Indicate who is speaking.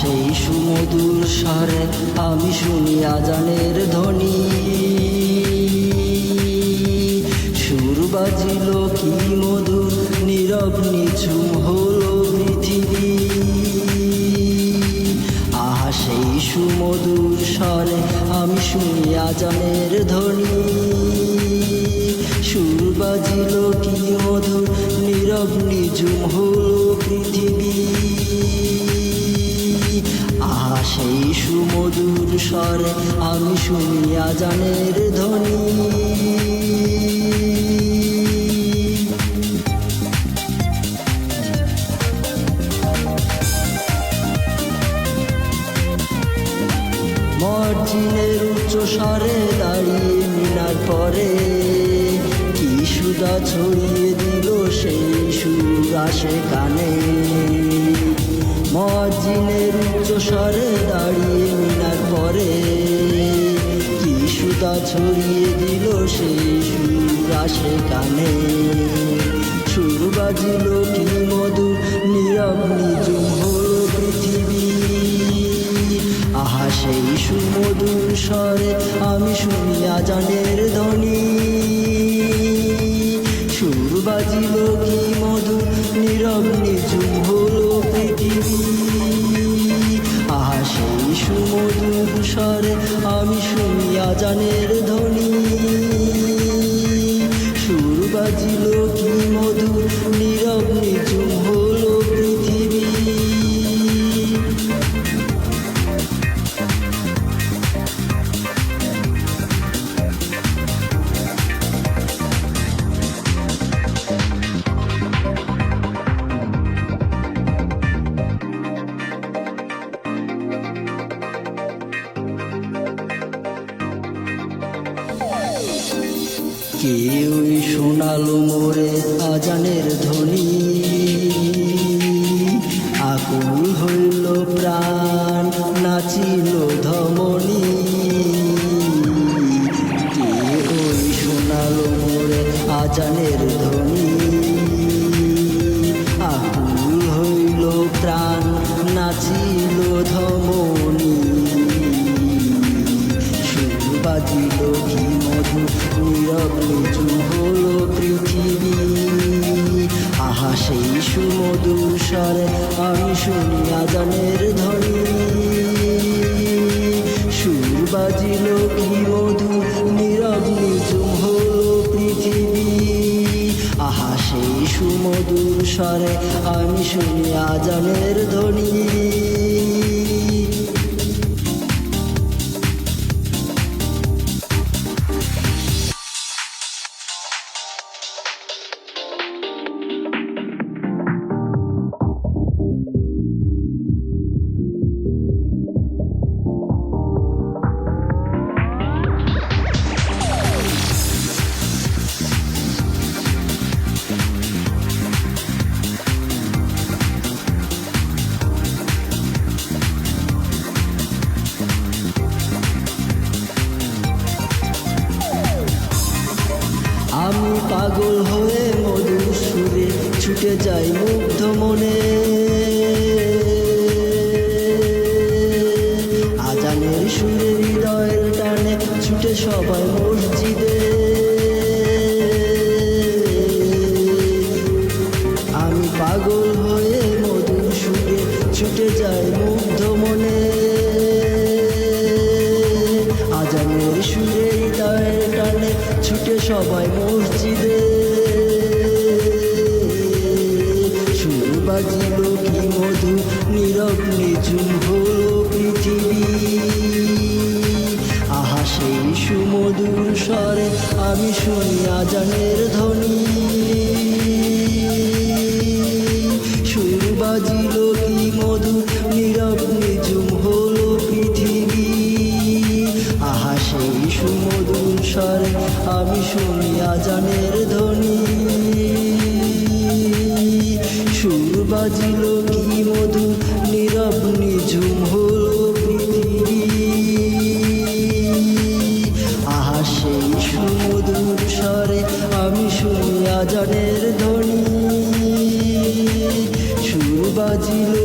Speaker 1: সেই সুমধুর স্বরে আমি শুনি আজানের ধ্বনি। সুর বাজিল কি মধুর, নীরব নিঝুম হলো পৃথিবী। আহা, সেই সুমধুর স্বরে আমি শুনি আজানের ধ্বনি। সুর বাজিল কি মধুর, নীরব নিঝুম হলো পৃথিবী। সেই সুমধুর স্বরে, আমি শুনি আজানের ধ্বনি। মর্জিনের উচ্চ স্বরে দাঁড়িয়ে মিনার পরে, কি সুদা ছড়িয়ে দিল সেই সুর আসে কানে। মর্জিনের উচ্চ স্বরে দাঁড়িয়ে মিনার পরে, কি সুদা ছড়িয়ে দিল সেই সুর আসে কানে। সুর বাজিল কি মধুর নীরব নিজুম হলো পৃথিবী। আহা, সেই সুমধুর স্বরে আমি শুনি আজানের ধ্বনি। সুর বাজিল কি মধুর নীরব নিঝুম হলো আহা সেই সুমধুর স্বরে আমি শুনিয়া জানের ধ্বনি। কেউই শোনালো মোরে আজানের ধ্বনি? আকুল হইল প্রাণ, নাচিল ধমনি। কেউই শোনালো মোরে আজানের ধ্বনি? আকুল হইল প্রাণ, নাচিল বাজিল কি মধু নিচু পৃথিবী। আহা, সেই সুমধুর স্বরে আমি শুনি আজানের ধ্বনি। সুর বাজিল মধু, নীরব নিচুম হলো পৃথিবী। আহা, সেই সুমধুর স্বরে আমি শুনি ধ্বনি। ছুটে যাই মুগ্ধ মনে। আজানের সুরে হৃদয়ের টানে ছুটে সবাই মসজিদে। আমি পাগল হয়ে মধুর সুরে ছুটে যাই মুগ্ধ মনে। আজানের সুরে হৃদয়ের টানে ছুটে সবাই মসজিদে। মধু, নীরব নিঝুম হলো পৃথিবী। আহা, সেই সুমধুর স্বরে আমি শুনি আজানের ধ্বনি। সুর বাজিল কি মধু, নীরব নিঝুম হলো পৃথিবী। আহা, সেই সুমধুর স্বরে আমি শুনি আজানের ধ্বনি। বাজিল কি মধু, নীরব নিঝুম হল আহা সেই সুমধুর স্বরে আমি শুনি আজানের ধ্বনি। সুর বাজিল